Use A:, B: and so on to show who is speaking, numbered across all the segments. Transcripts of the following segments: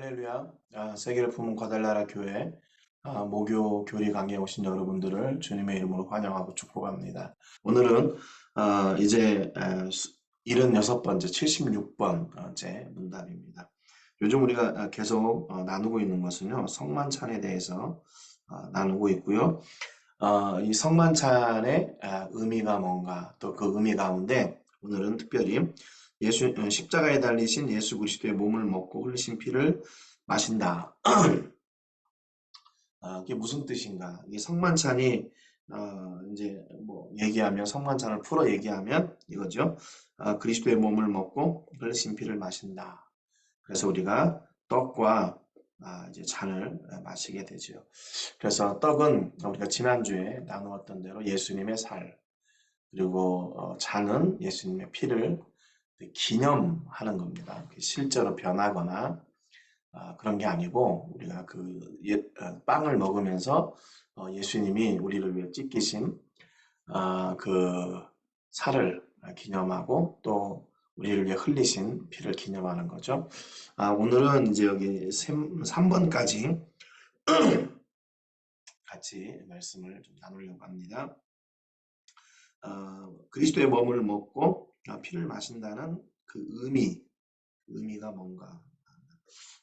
A: 할렐루야. 아, 세계를 품은 거달나라 교회 아, 모교 교리 강의에 오신 여러분들을 주님의 이름으로 환영하고 축복합니다. 오늘은 아, 이제 아, 수- 76번째, 76번째 문답입니다. 요즘 우리가 아, 계속 어, 나누고 있는 것은요, 성만찬에 대해서 아, 나누고 있고요. 어, 이 성만찬의 아, 의미가 뭔가, 또 그 의미 가운데 오늘은 특별히 예수, 어, 십자가에 달리신 예수 그리스도의 몸을 먹고 흘리신 피를 마신다. 아, 이게 무슨 뜻인가? 이 성만찬이 어, 이제 뭐 얘기하면 성만찬을 풀어 얘기하면 이거죠. 아, 그리스도의 몸을 먹고 흘리신 피를 마신다. 그래서 우리가 떡과 아, 이제 잔을 마시게 되죠. 그래서 떡은 우리가 지난주에 나누었던 대로 예수님의 살, 그리고 어, 잔은 예수님의 피를 기념하는 겁니다. 실제로 변하거나 아, 그런 게 아니고 우리가 그 예- 어, 빵을 먹으면서 어, 예수님이 우리를 위해 찢기신 아, 그 살을 기념하고 또 우리를 위해 흘리신 피를 기념하는 거죠. 아, 오늘은 이제 여기 3번까지 같이 말씀을 좀 나누려고 합니다. 어, 그리스도의 몸을 먹고 아, 피를 마신다는 그 의미, 의미가 뭔가.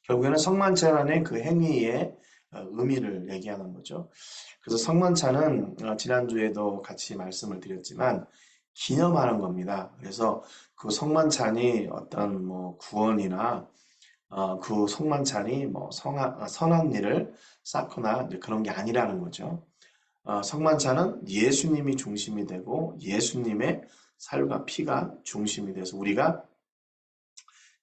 A: 결국에는 성만찬의 그 행위의 어, 의미를 얘기하는 거죠. 그래서 성만찬은 어, 지난주에도 같이 말씀을 드렸지만 기념하는 겁니다. 그래서 그 성만찬이 어떤 뭐 구원이나 어, 그 성만찬이 뭐 성하, 어, 선한 일을 쌓거나 그런 게 아니라는 거죠. 어, 성만찬은 예수님이 중심이 되고 예수님의 살과 피가 중심이 돼서 우리가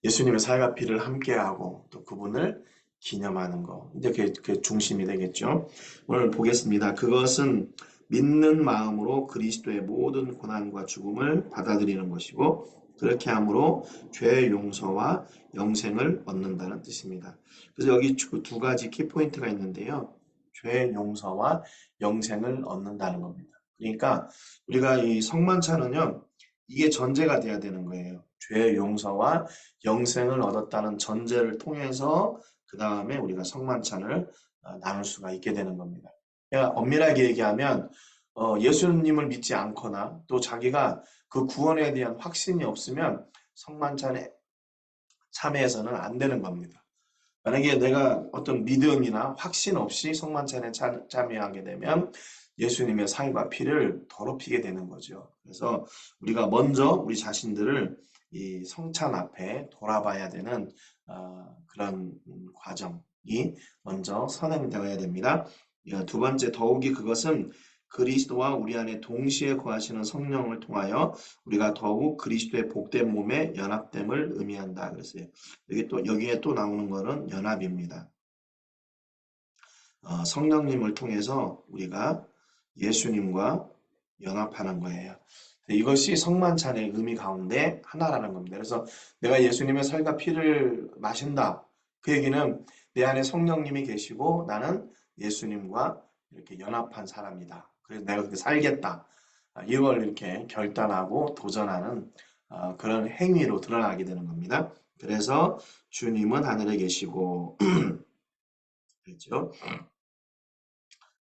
A: 예수님의 살과 피를 함께하고 또 그분을 기념하는 거. 이제 그게, 그게 중심이 되겠죠. 오늘 보겠습니다. 그것은 믿는 마음으로 그리스도의 모든 고난과 죽음을 받아들이는 것이고 그렇게 함으로 죄의 용서와 영생을 얻는다는 뜻입니다. 그래서 여기 두- 두 가지 키포인트가 있는데요. 죄의 용서와 영생을 얻는다는 겁니다. 그러니까 우리가 이 성만찬은요, 이게 전제가 돼야 되는 거예요. 죄의 용서와 영생을 얻었다는 전제를 통해서 그 다음에 우리가 성만찬을 어, 나눌 수가 있게 되는 겁니다. 그러니까 엄밀하게 얘기하면 어, 예수님을 믿지 않거나 또 자기가 그 구원에 대한 확신이 없으면 성만찬에 참여해서는 안 되는 겁니다. 만약에 내가 어떤 믿음이나 확신 없이 성만찬에 참- 참여하게 되면 예수님의 살과 피를 더럽히게 되는 거죠. 그래서 우리가 먼저 우리 자신들을 이 성찬 앞에 돌아봐야 되는 어, 그런 음, 과정이 먼저 선행되어야 됩니다. 어, 두 번째 더욱이 그것은 그리스도와 우리 안에 동시에 거하시는 성령을 통하여 우리가 더욱 그리스도의 복된 몸에 연합됨을 의미한다 그랬어요. 여기 또 여기에 또 나오는 거는 연합입니다. 어, 성령님을 통해서 우리가 예수님과 연합하는 거예요. 이것이 성만찬의 의미 가운데 하나라는 겁니다. 그래서 내가 예수님의 살과 피를 마신다. 그 얘기는 내 안에 성령님이 계시고 나는 예수님과 이렇게 연합한 사람이다. 그래서 내가 그렇게 살겠다. 아, 이걸 이렇게 결단하고 도전하는 어, 그런 행위로 드러나게 되는 겁니다. 그래서 주님은 하늘에 계시고 그렇죠?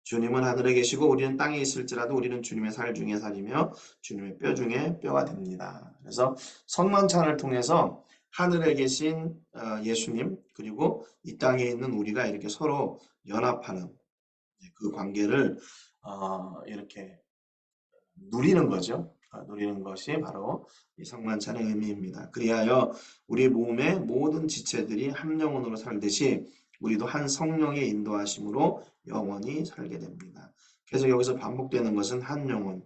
A: 주님은 하늘에 계시고 우리는 땅에 있을지라도 우리는 주님의 살 중에 살이며 주님의 뼈 중에 뼈가 됩니다. 그래서 성만찬을 통해서 하늘에 계신 어, 예수님 그리고 이 땅에 있는 우리가 이렇게 서로 연합하는 그 관계를 어, 이렇게 누리는 거죠. 어, 누리는 것이 바로 이 성만찬의 의미입니다. 그리하여 우리 몸의 모든 지체들이 한 영혼으로 살듯이 우리도 한 성령의 인도하심으로 영원히 살게 됩니다. 그래서 여기서 반복되는 것은 한 영혼,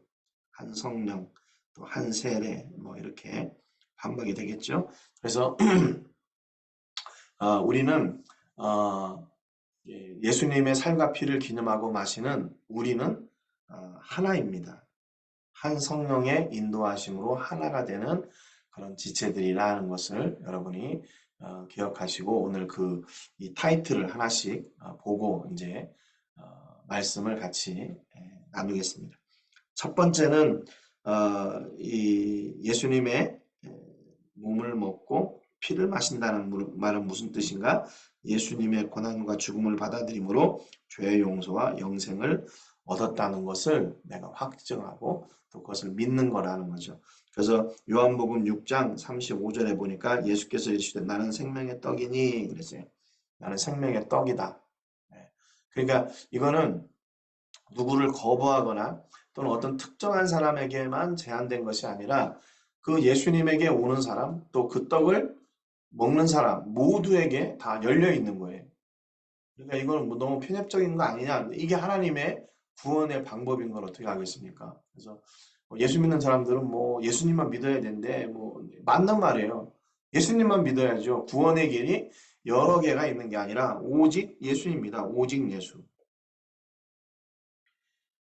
A: 한 성령, 또 한 세례, 뭐 이렇게 반복이 되겠죠. 그래서 어, 우리는 어, 예, 예수님의 살과 피를 기념하고 마시는 우리는 어, 하나입니다. 한 성령의 인도하심으로 하나가 되는 그런 지체들이라는 것을 여러분이 어, 기억하시고 오늘 그 이 타이틀을 하나씩 어, 보고 이제 어, 말씀을 같이 예, 나누겠습니다. 첫 번째는 어, 이 예수님의 예, 몸을 먹고 피를 마신다는 무- 말은 무슨 뜻인가? 예수님의 고난과 죽음을 받아들임으로 죄의 용서와 영생을 얻었다는 것을 내가 확증하고 또 그것을 믿는 거라는 거죠. 그래서 요한복음 6장 35절에 보니까 예수께서 이르시되 나는 생명의 떡이니 그랬어요. 나는 생명의 떡이다. 네. 그러니까 이거는 누구를 거부하거나 또는 어떤 특정한 사람에게만 제한된 것이 아니라 그 예수님에게 오는 사람 또 그 떡을 먹는 사람 모두에게 다 열려 있는 거예요. 그러니까 이거는 뭐 너무 편협적인 거 아니냐? 이게 하나님의 구원의 방법인 걸 어떻게 하겠습니까? 그래서 뭐 예수 믿는 사람들은 뭐 예수님만 믿어야 되는데 뭐 맞는 말이에요. 예수님만 믿어야죠. 구원의 길이 여러 개가 있는 게 아니라 오직 예수입니다. 오직 예수.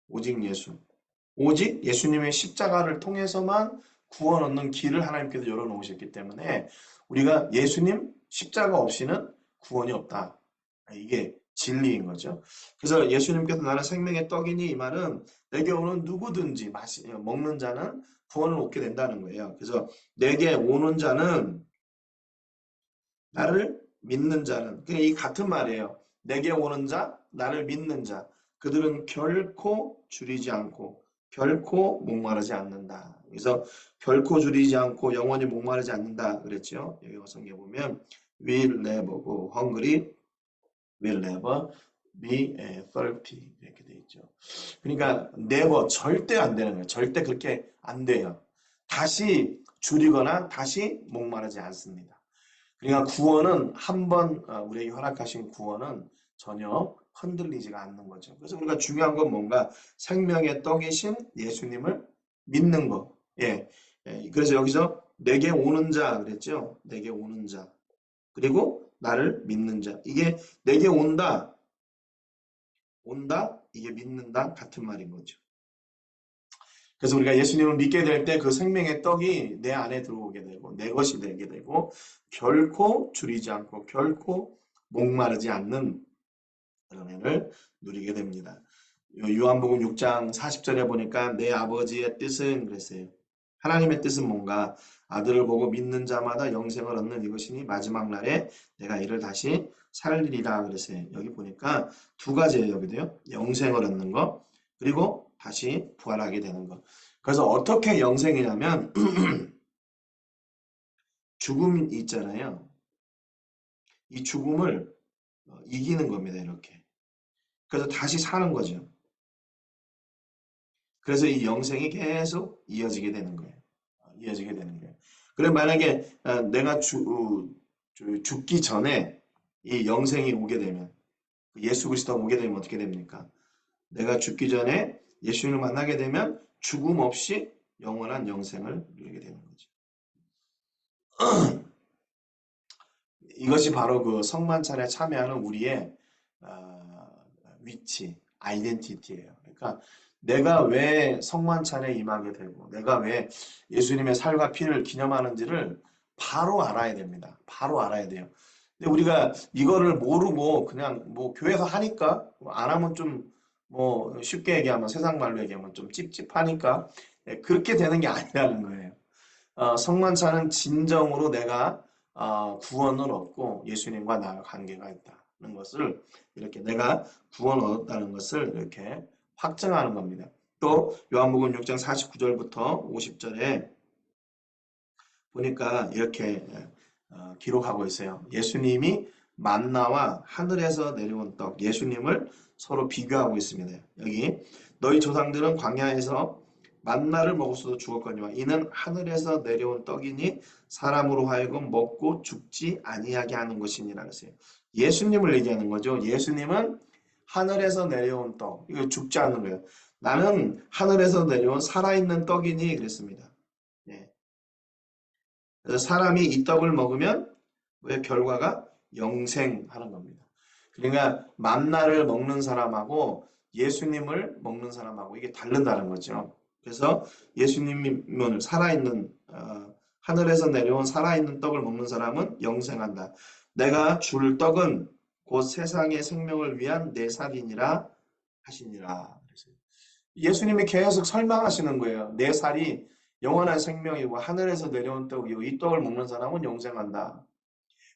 A: 오직 예수. 오직 예수님의 십자가를 통해서만 구원 얻는 길을 하나님께서 열어놓으셨기 때문에 우리가 예수님 십자가 없이는 구원이 없다. 이게 진리인 거죠. 그래서 예수님께서 나는 생명의 떡이니 이 말은 내게 오는 누구든지 마시, 먹는 자는 구원을 얻게 된다는 거예요. 그래서 내게 오는 자는 나를 믿는 자는 그냥 이 같은 말이에요. 내게 오는 자, 나를 믿는 자, 그들은 결코 줄이지 않고 결코 목마르지 않는다. 그래서 결코 줄이지 않고 영원히 목마르지 않는다 그랬죠. 여기 성경 보면 will never go hungry, will never be thirsty 이렇게 돼 있죠. 그러니까 never 절대 안 되는 거예요. 절대 그렇게 안 돼요. 다시 줄이거나 다시 목마르지 않습니다. 그러니까 구원은 한번 어, 우리에게 허락하신 구원은 전혀 흔들리지가 않는 거죠. 그래서 우리가 중요한 건 뭔가 생명의 떡이신 예수님을 믿는 거. 예. 예. 그래서 여기서 내게 오는 자 그랬죠. 내게 오는 자. 그리고 나를 믿는 자. 이게 내게 온다. 온다. 이게 믿는다. 같은 말인 거죠. 그래서 우리가 예수님을 믿게 될 때 그 생명의 떡이 내 안에 들어오게 되고 내 것이 되게 되고 결코 줄이지 않고 결코 목마르지 않는 그런 애를 누리게 됩니다. 요한복음 6장 40절에 보니까 내 아버지의 뜻은 그랬어요. 하나님의 뜻은 뭔가 아들을 보고 믿는 자마다 영생을 얻는 이것이니 마지막 날에 내가 이를 다시 살리리라 그랬어요. 여기 보니까 두 가지예요. 여기도요. 영생을 얻는 거 그리고 다시 부활하게 되는 것. 그래서 어떻게 영생이냐면 죽음이 있잖아요. 이 죽음을 어, 이기는 겁니다. 이렇게. 그래서 다시 사는 거죠. 그래서 이 영생이 계속 이어지게 되는 거예요. 어, 이어지게 되는 거예요. 그래 만약에 어, 내가 주, 죽기 전에 이 영생이 오게 되면 예수 그리스도가 오게 되면 어떻게 됩니까? 내가 죽기 전에 예수님을 만나게 되면 죽음 없이 영원한 영생을 누리게 되는 거죠. 이것이 바로 그 성만찬에 참여하는 우리의 어, 위치, 아이덴티티예요. 그러니까 내가 왜 성만찬에 임하게 되고 내가 왜 예수님의 살과 피를 기념하는지를 바로 알아야 됩니다. 바로 알아야 돼요. 근데 우리가 이거를 모르고 그냥 뭐 교회에서 하니까 안 하면 좀 뭐 쉽게 얘기하면 세상 말로 얘기하면 좀 찝찝하니까 네, 그렇게 되는 게 아니라는 거예요. 어, 성만찬은 진정으로 내가 어, 구원을 얻고 예수님과 나와 관계가 있다는 것을 이렇게 내가 구원을 얻었다는 것을 이렇게 확증하는 겁니다. 또 요한복음 6장 49절부터 50절에 보니까 이렇게 어, 기록하고 있어요. 예수님이 만나와 하늘에서 내려온 떡, 예수님을 서로 비교하고 있습니다. 여기 너희 조상들은 광야에서 만나를 먹었어도 죽었거니와 이는 하늘에서 내려온 떡이니 사람으로 하여금 먹고 죽지 아니하게 하는 것이니라 그랬어요. 예수님을 얘기하는 거죠. 예수님은 하늘에서 내려온 떡, 이거 죽지 않는 거예요. 나는 하늘에서 내려온 살아있는 떡이니 그랬습니다. 네. 그래서 사람이 이 떡을 먹으면 왜 결과가 영생하는 겁니다. 그러니까 만나를 먹는 사람하고 예수님을 먹는 사람하고 이게 다른다는 거죠. 그래서 예수님은 살아있는 어, 하늘에서 내려온 살아있는 떡을 먹는 사람은 영생한다. 내가 줄 떡은 곧 세상의 생명을 위한 내 살이니라 하시니라. 예수님이 계속 설명하시는 거예요. 내 살이 영원한 생명이고 하늘에서 내려온 떡이고 이 떡을 먹는 사람은 영생한다.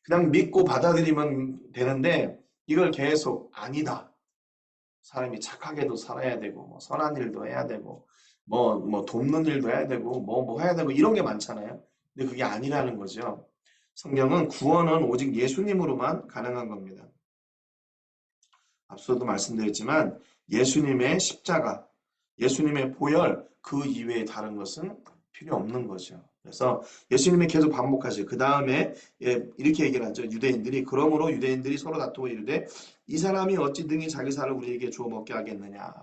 A: 그냥 믿고 받아들이면 되는데 이걸 계속 아니다. 사람이 착하게도 살아야 되고 뭐 선한 일도 해야 되고 뭐뭐 돕는 일도 해야 되고 뭐뭐 해야 되고 이런 게 많잖아요. 근데 그게 아니라는 거죠. 성경은 구원은 오직 예수님으로만 가능한 겁니다. 앞서도 말씀드렸지만 예수님의 십자가, 예수님의 보혈 그 이외에 다른 것은 필요 없는 거죠. 그래서 예수님이 계속 반복하시고 그 다음에 예, 이렇게 얘기를 하죠. 유대인들이 그러므로 유대인들이 서로 다투고 이르되 이 사람이 어찌 등이 자기 살을 우리에게 주어 먹게 하겠느냐.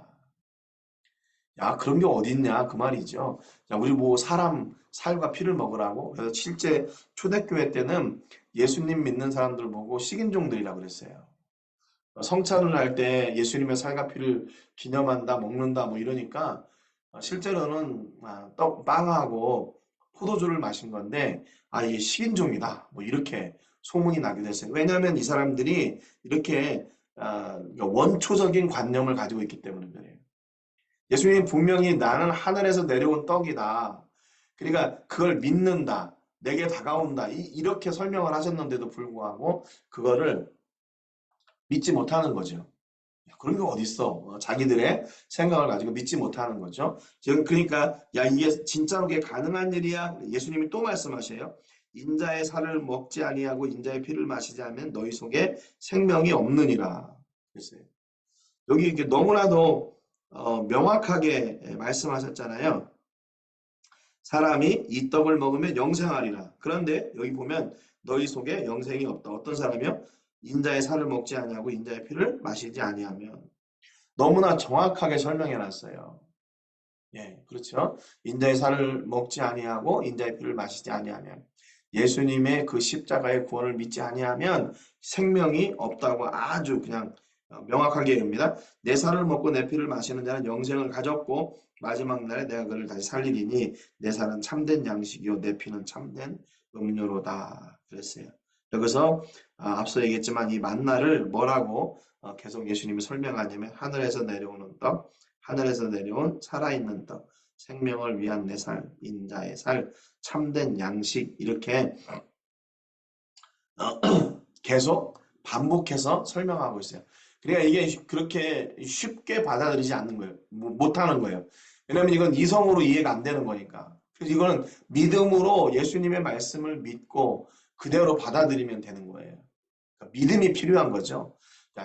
A: 야 그런 게 어딨냐 그 말이죠. 자, 우리 뭐 사람 살과 피를 먹으라고 그래서 실제 초대교회 때는 예수님 믿는 사람들 보고 식인종들이라고 그랬어요. 성찬을 할 때 예수님의 살과 피를 기념한다 먹는다 뭐 이러니까 실제로는 아, 떡 빵하고 포도주를 마신 건데 아 이게 식인종이다 뭐 이렇게 소문이 나기도 했어요. 왜냐하면 이 사람들이 이렇게 아, 원초적인 관념을 가지고 있기 때문에 그래요. 예수님이 분명히 나는 하늘에서 내려온 떡이다. 그러니까 그걸 믿는다. 내게 다가온다. 이, 렇게 설명을 하셨는데도 불구하고 그거를 믿지 못하는 거죠. 그런 게 어딨어. 어, 자기들의 생각을 가지고 믿지 못하는 거죠. 지금 그러니까 야 이게 진짜로 게 가능한 일이야. 예수님이 또 말씀하셔요. 인자의 살을 먹지 아니하고 인자의 피를 마시지 않으면 너희 속에 생명이 없느니라. 그랬어요. 여기 이렇게 너무나도 어, 명확하게 말씀하셨잖아요. 사람이 이 떡을 먹으면 영생하리라. 그런데 여기 보면 너희 속에 영생이 없다. 어떤 사람이요? 인자의 살을 먹지 아니하고 인자의 피를 마시지 아니하면 너무나 정확하게 설명해 놨어요. 예, 그렇죠. 인자의 살을 먹지 아니하고 인자의 피를 마시지 아니하면 예수님의 그 십자가의 구원을 믿지 아니하면 생명이 없다고 아주 그냥 명확하게 얘기합니다. 내 살을 먹고 내 피를 마시는 자는 영생을 가졌고 마지막 날에 내가 그를 다시 살리리니 내 살은 참된 양식이요 내 피는 참된 음료로다 그랬어요. 여기서 아, 앞서 얘기했지만 이 만나를 뭐라고 어, 계속 예수님이 설명하냐면 하늘에서 내려오는 떡, 하늘에서 내려온 살아있는 떡, 생명을 위한 내 살, 인자의 살, 참된 양식 이렇게 어, 계속 반복해서 설명하고 있어요. 그러니까 이게 그렇게 쉽게 받아들이지 않는 거예요. 못하는 거예요. 왜냐하면 이건 이성으로 이해가 안 되는 거니까. 그래서 이거는 믿음으로 예수님의 말씀을 믿고 그대로 받아들이면 되는 거예요. 그러니까 믿음이 필요한 거죠.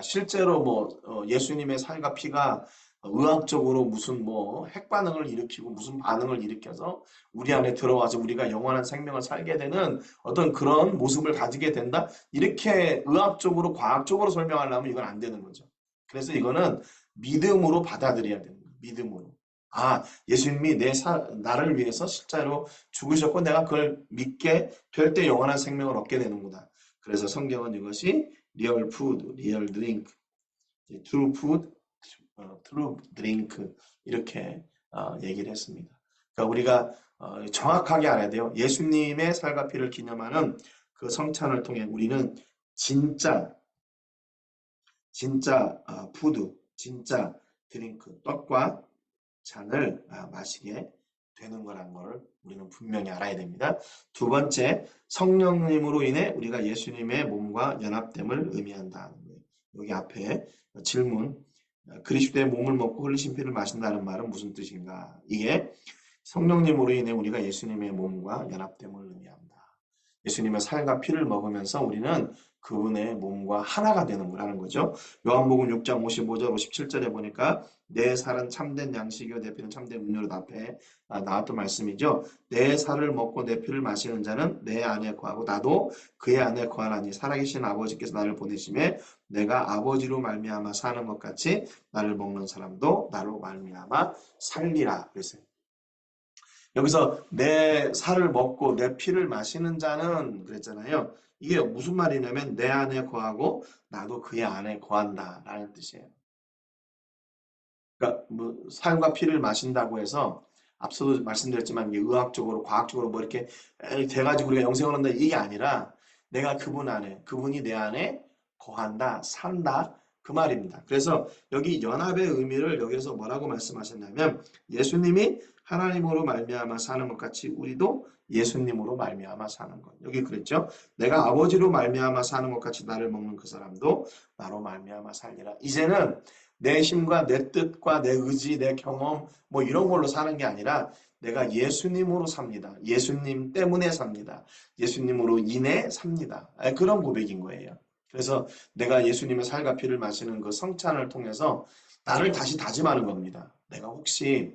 A: 실제로 뭐 어, 예수님의 살과 피가 의학적으로 무슨 뭐 핵반응을 일으키고 무슨 반응을 일으켜서 우리 안에 들어와서 우리가 영원한 생명을 살게 되는 어떤 그런 모습을 가지게 된다. 이렇게 의학적으로 과학적으로 설명하려면 이건 안 되는 거죠. 그래서 이거는 믿음으로 받아들여야 되는 거예요. 믿음으로. 아, 예수님이 내 사, 나를 위해서 실제로 죽으셨고 내가 그걸 믿게 될 때 영원한 생명을 얻게 되는구나. 그래서 성경은 이것이 리얼 푸드, 리얼 드링크, 트루 푸드, 트루 드링크 이렇게 어, 얘기를 했습니다. 그러니까 우리가 어, 정확하게 알아야 돼요. 예수님의 살과 피를 기념하는 그 성찬을 통해 우리는 진짜 진짜 어, 푸드, 진짜 드링크, 떡과 잔을 아, 마시게 되는 거란 걸 우리는 분명히 알아야 됩니다. 두 번째, 성령님으로 인해 우리가 예수님의 몸과 연합됨을 의미한다. 여기 앞에 질문, 그리스도의 몸을 먹고 흘리신 피를 마신다는 말은 무슨 뜻인가? 이게 성령님으로 인해 우리가 예수님의 몸과 연합됨을 의미합니다. 예수님의 살과 피를 먹으면서 우리는 그분의 몸과 하나가 되는 거라는 거죠. 요한복음 6장 55절 57절에 보니까 내 살은 참된 양식이요 내 피는 참된 음료로 앞에 아, 나왔던 말씀이죠. 내 살을 먹고 내 피를 마시는 자는 내 안에 거하고 나도 그의 안에 거하나니 살아계신 아버지께서 나를 보내심에 내가 아버지로 말미암아 사는 것 같이 나를 먹는 사람도 나로 말미암아 살리라 그랬어요. 여기서 내 살을 먹고 내 피를 마시는 자는 그랬잖아요. 이게 무슨 말이냐면 내 안에 거하고 나도 그의 안에 거한다 라는 뜻이에요. 그러니까 뭐 살과 피를 마신다고 해서 앞서도 말씀드렸지만 의학적으로 과학적으로 뭐 이렇게 돼가지고 우리가 영생을 한다 이게 아니라 내가 그분 안에 그분이 내 안에 거한다 산다 그 말입니다. 그래서 여기 연합의 의미를 여기서 뭐라고 말씀하셨냐면 예수님이 하나님으로 말미암아 사는 것 같이 우리도 예수님으로 말미암아 사는 것. 여기 그랬죠? 내가 아버지로 말미암아 사는 것 같이 나를 먹는 그 사람도 나로 말미암아 살리라. 이제는 내 힘과 내 뜻과 내 의지, 내 경험 뭐 이런 걸로 사는 게 아니라 내가 예수님으로 삽니다. 예수님 때문에 삽니다. 예수님으로 인해 삽니다. 아, 그런 고백인 거예요. 그래서 내가 예수님의 살과 피를 마시는 그 성찬을 통해서 나를 다시 다짐하는 겁니다. 내가 혹시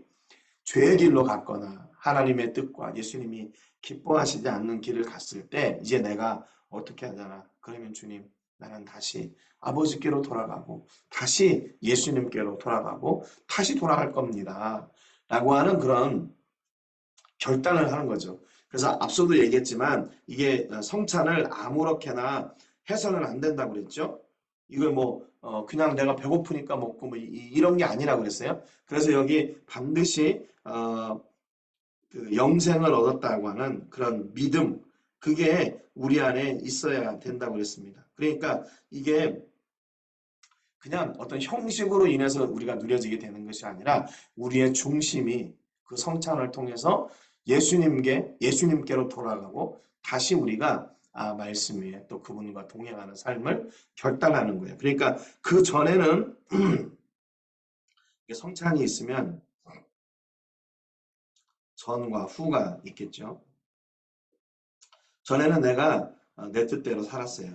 A: 죄의 길로 갔거나 하나님의 뜻과 예수님이 기뻐하시지 않는 길을 갔을 때 이제 내가 어떻게 하잖아. 그러면 주님 나는 다시 아버지께로 돌아가고 다시 예수님께로 돌아가고 다시 돌아갈 겁니다. 라고 하는 그런 결단을 하는 거죠. 그래서 앞서도 얘기했지만 이게 성찬을 아무렇게나 해서는 안 된다고 그랬죠. 이걸 뭐 어, 그냥 내가 배고프니까 먹고 뭐 이, 런게 아니라 그랬어요. 그래서 여기 반드시 어, 그 영생을 얻었다고 하는 그런 믿음 그게 우리 안에 있어야 된다고 그랬습니다. 그러니까 이게 그냥 어떤 형식으로 인해서 우리가 누려지게 되는 것이 아니라 우리의 중심이 그 성찬을 통해서 예수님께 예수님께로 돌아가고 다시 우리가 아, 말씀 위에 또 그분과 동행하는 삶을 결단하는 거예요. 그러니까 그 전에는 성찬이 있으면 전과 후가 있겠죠. 전에는 내가 어, 내 뜻대로 살았어요.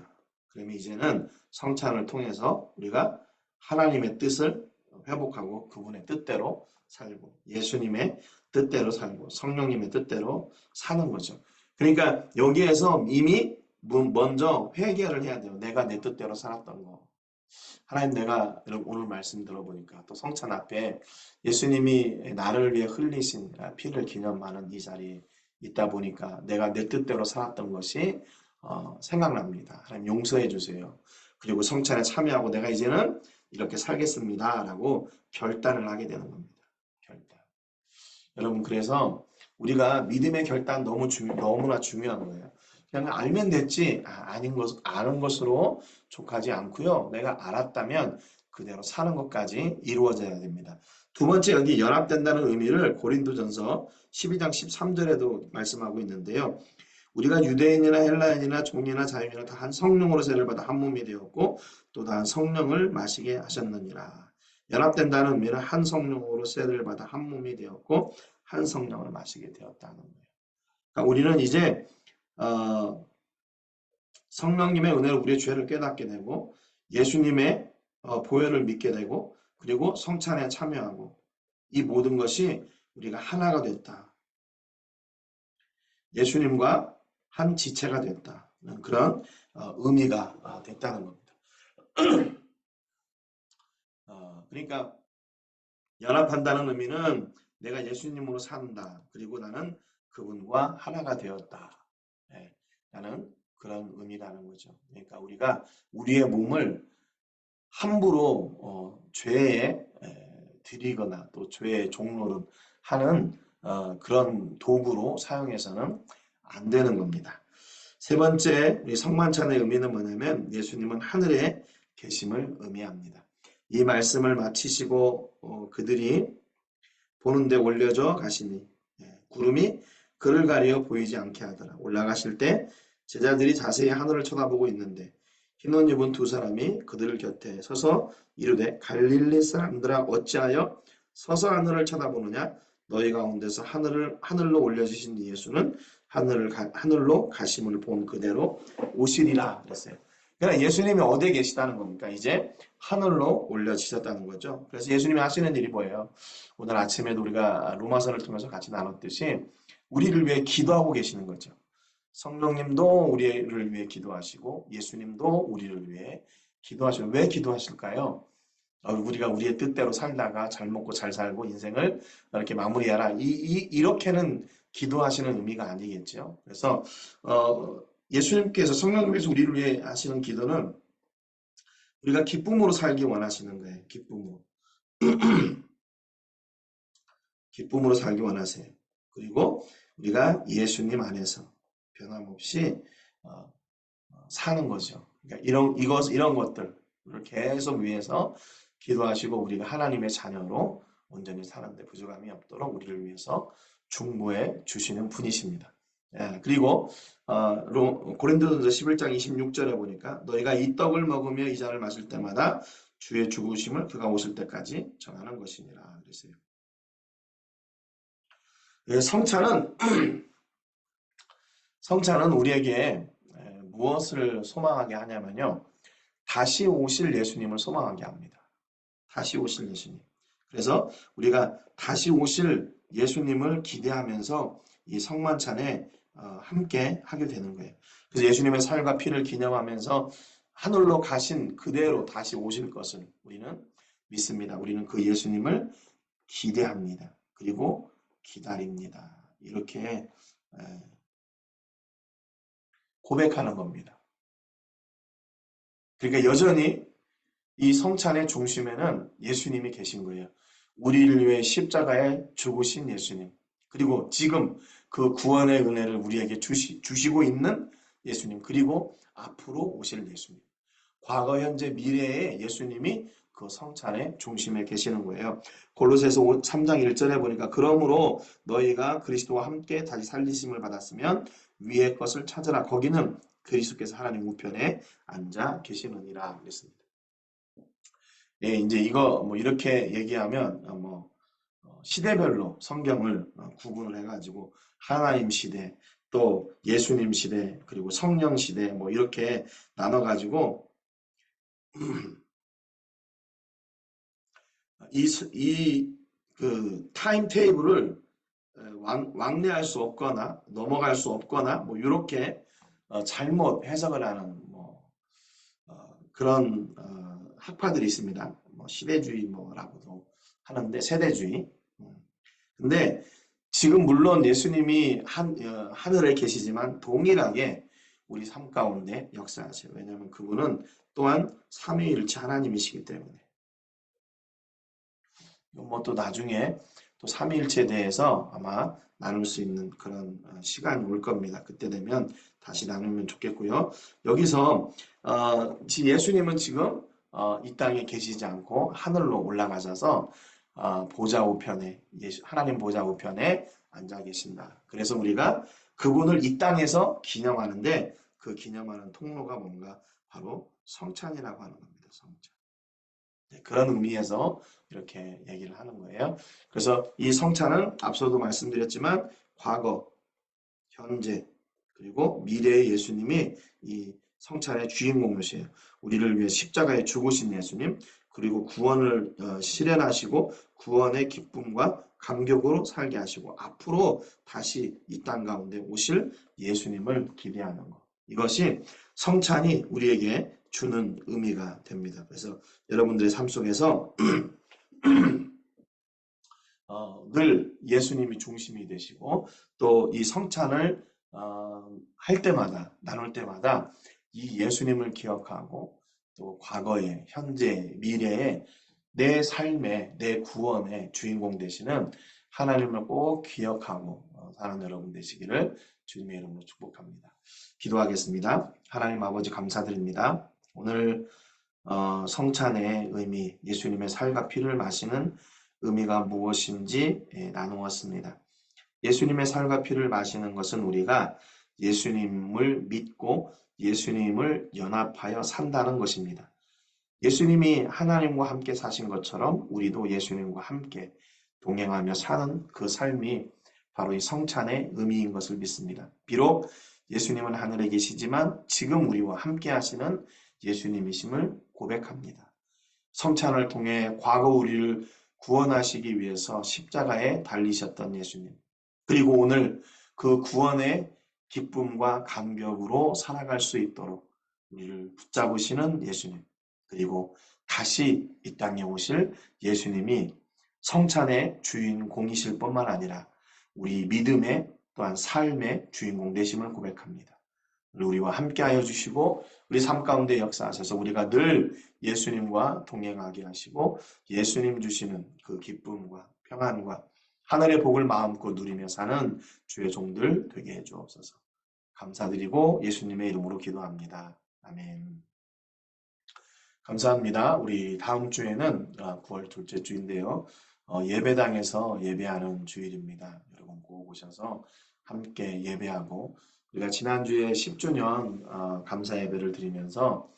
A: 그러면 이제는 성찬을 통해서 우리가 하나님의 뜻을 회복하고 그분의 뜻대로 살고 예수님의 뜻대로 살고 성령님의 뜻대로 사는 거죠. 그러니까 여기에서 이미 먼저 회개를 해야 돼요. 내가 내 뜻대로 살았던 거. 하나님 내가 오늘 말씀 들어보니까 또 성찬 앞에 예수님이 나를 위해 흘리신 피를 기념하는 이 자리에 있다 보니까 내가 내 뜻대로 살았던 것이 어, 생각납니다. 하나님 용서해 주세요. 그리고 성찬에 참여하고 내가 이제는 이렇게 살겠습니다. 라고 결단을 하게 되는 겁니다. 결단. 여러분 그래서 우리가 믿음의 결단 너무 중, 너무나 중요한 거예요. 그냥 알면 됐지 아, 닌 것, 아는 것으로 족하지 않고요. 내가 알았다면 그대로 사는 것까지 이루어져야 됩니다. 두 번째 여기 연합된다는 의미를 고린도전서 12장 13절에도 말씀하고 있는데요. 우리가 유대인이나 헬라인이나 종이나 자유인이나 다 한 성령으로 세를 받아 한 몸이 되었고 또 다 한 성령을 마시게 하셨느니라. 연합된다는 의미는 한 성령으로 세를 받아 한 몸이 되었고 한 성령을 마시게 되었다는 거예요. 그러니까 우리는 이제 어, 성령님의 은혜로 우리의 죄를 깨닫게 되고 예수님의 어, 보혈을 믿게 되고 그리고 성찬에 참여하고 이 모든 것이 우리가 하나가 됐다. 예수님과 한 지체가 됐다는 그런 어, 의미가 어, 됐다는 겁니다. 어, 그러니까 연합한다는 의미는 내가 예수님으로 산다. 그리고 나는 그분과 하나가 되었다. 예, 라는 그런 의미라는 거죠. 그러니까 우리가 우리의 몸을 함부로 어, 죄에 드리거나 또 죄의 종로를 하는 어, 그런 도구로 사용해서는 안 되는 겁니다. 세 번째 우리 성만찬의 의미는 뭐냐면 예수님은 하늘에 계심을 의미합니다. 이 말씀을 마치시고 어, 그들이 보는데 올려져 가시니 예, 구름이 그를 가리어 보이지 않게 하더라. 올라가실 때 제자들이 자세히 하늘을 쳐다보고 있는데 흰옷 입은 두 사람이 그들 곁에 서서 이르되 갈릴리 사람들아 어찌하여 서서 하늘을 쳐다보느냐 너희 가운데서 하늘을 하늘로 올려주신 예수는 하늘을 가, 하늘로 가심을 본 그대로 오시리라 그랬어요. 그러니까 예수님이 어디에 계시다는 겁니까? 이제 하늘로 올려지셨다는 거죠. 그래서 예수님이 하시는 일이 뭐예요? 오늘 아침에도 우리가 로마서를 통해서 같이 나눴듯이 우리를 위해 기도하고 계시는 거죠. 성령님도 우리를 위해 기도하시고 예수님도 우리를 위해 기도하시고 왜 기도하실까요? 어, 우리가 우리의 뜻대로 살다가 잘 먹고 잘 살고 인생을 이렇게 마무리하라. 이, 이 이렇게는 기도하시는 의미가 아니겠죠. 그래서 어, 예수님께서 성령님께서 우리를 위해 하시는 기도는 우리가 기쁨으로 살기 원하시는 거예요. 기쁨으로. 기쁨으로 살기 원하세요. 그리고 우리가 예수님 안에서 변함없이 어, 어, 사는 거죠. 그러니까 이런 이것 이런 것들을 계속 위해서 기도하시고 우리가 하나님의 자녀로 온전히 사는데 부족함이 없도록 우리를 위해서 중보해 주시는 분이십니다. 예, 그리고 어, 로- 고린도전서 11장 26절에 보니까 너희가 이 떡을 먹으며 이 잔을 마실 때마다 주의 죽으심을 그가 오실 때까지 전하는 것이니라 그랬어요. 예, 성찬은 성찬은 우리에게 에, 무엇을 소망하게 하냐면요. 다시 오실 예수님을 소망하게 합니다. 다시 오실 예수님. 그래서 우리가 다시 오실 예수님을 기대하면서 이 성만찬에 어, 함께 하게 되는 거예요. 그래서 예수님의 살과 피를 기념하면서 하늘로 가신 그대로 다시 오실 것을 우리는 믿습니다. 우리는 그 예수님을 기대합니다. 그리고 기다립니다. 이렇게 에, 고백하는 겁니다. 그러니까 여전히 이 성찬의 중심에는 예수님이 계신 거예요. 우리를 위해 십자가에 죽으신 예수님. 그리고 지금 그 구원의 은혜를 우리에게 주시, 주시고 있는 예수님. 그리고 앞으로 오실 예수님. 과거, 현재, 미래의 예수님이 그 성찬의 중심에 계시는 거예요. 골로새서 3장 1절에 보니까 그러므로 너희가 그리스도와 함께 다시 살리심을 받았으면 위의 것을 찾으라. 거기는 그리스도께서 하나님 우편에 앉아 계시느니라 그랬습니다. 예, 이제 이거 뭐 이렇게 얘기하면 어, 뭐 어, 시대별로 성경을 어, 구분을 해가지고 하나님 시대, 또 예수님 시대, 그리고 성령 시대 뭐 이렇게 나눠가지고 이 그 타임 테이블을 왕, 왕래할 수 없거나 넘어갈 수 없거나 뭐 이렇게 어, 잘못 해석을 하는 뭐 어, 그런 어, 학파들이 있습니다. 뭐 시대주의 뭐라고도 하는데 세대주의. 음. 근데 지금 물론 예수님이 한, 어, 하늘에 계시지만 동일하게 우리 삶 가운데 역사하세요. 왜냐하면 그분은 또한 삼위일체 하나님이시기 때문에. 뭐 또 나중에 또 삼위일체에 대해서 아마 나눌 수 있는 그런 어, 시간이 올 겁니다. 그때 되면 다시 나누면 좋겠고요. 여기서 어, 예수님은 지금 어, 이 땅에 계시지 않고 하늘로 올라가셔서 어, 보좌 우편에 예수, 하나님 보좌 우편에 앉아 계신다. 그래서 우리가 그분을 이 땅에서 기념하는데 그 기념하는 통로가 뭔가 바로 성찬이라고 하는 겁니다. 성찬. 네, 그런 의미에서 이렇게 얘기를 하는 거예요. 그래서 이 성찬은 앞서도 말씀드렸지만 과거, 현재, 그리고 미래의 예수님이 이 성찬의 주인공이세요. 우리를 위해 십자가에 죽으신 예수님, 그리고 구원을 어, 실현하시고 구원의 기쁨과 감격으로 살게 하시고 앞으로 다시 이 땅 가운데 오실 예수님을 기대하는 것. 이것이 성찬이 우리에게 주는 의미가 됩니다. 그래서 여러분들의 삶 속에서 어, 늘 예수님이 중심이 되시고 또 이 성찬을 어, 할 때마다 나눌 때마다 이 예수님을 기억하고 또 과거에 현재 미래에 내 삶의 내 구원의 주인공 되시는 하나님을 꼭 기억하고 어, 사는 여러분 되시기를 주님의 이름으로 축복합니다. 기도하겠습니다. 하나님 아버지 감사드립니다. 오늘 어, 성찬의 의미, 예수님의 살과 피를 마시는 의미가 무엇인지 예, 나누었습니다. 예수님의 살과 피를 마시는 것은 우리가 예수님을 믿고 예수님을 연합하여 산다는 것입니다. 예수님이 하나님과 함께 사신 것처럼 우리도 예수님과 함께 동행하며 사는 그 삶이 바로 이 성찬의 의미인 것을 믿습니다. 비록 예수님은 하늘에 계시지만 지금 우리와 함께 하시는 예수님이심을 고백합니다. 성찬을 통해 과거 우리를 구원하시기 위해서 십자가에 달리셨던 예수님. 그리고 오늘 그 구원의 기쁨과 감격으로 살아갈 수 있도록 우리를 붙잡으시는 예수님. 그리고 다시 이 땅에 오실 예수님이 성찬의 주인공이실 뿐만 아니라 우리 믿음의 또한 삶의 주인공 되심을 고백합니다. 우리와 함께하여 주시고 우리 삶 가운데 역사하셔서 우리가 늘 예수님과 동행하게 하시고 예수님 주시는 그 기쁨과 평안과 하늘의 복을 마음껏 누리며 사는 주의 종들 되게 해 주옵소서. 감사드리고 예수님의 이름으로 기도합니다. 아멘. 감사합니다. 우리 다음 주에는 9월 아, 둘째 주인데요. 어, 예배당에서 예배하는 주일입니다. 여러분 꼭 오셔서 함께 예배하고 우리가 지난주에 10주년 어, 감사 예배를 드리면서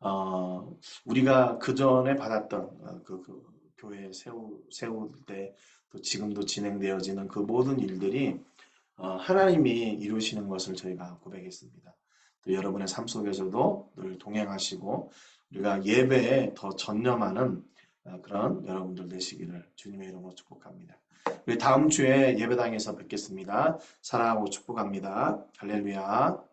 A: 어, 우리가 그 전에 받았던 어, 그, 그 교회 세우, 세울 때 또 지금도 진행되어지는 그 모든 일들이 어, 하나님이 이루시는 것을 저희가 고백했습니다. 또 여러분의 삶 속에서도 늘 동행하시고 우리가 예배에 더 전념하는 어, 그런 여러분들 되시기를 주님의 이름으로 축복합니다. 우리 다음 주에 예배당에서 뵙겠습니다. 사랑하고 축복합니다. 할렐루야.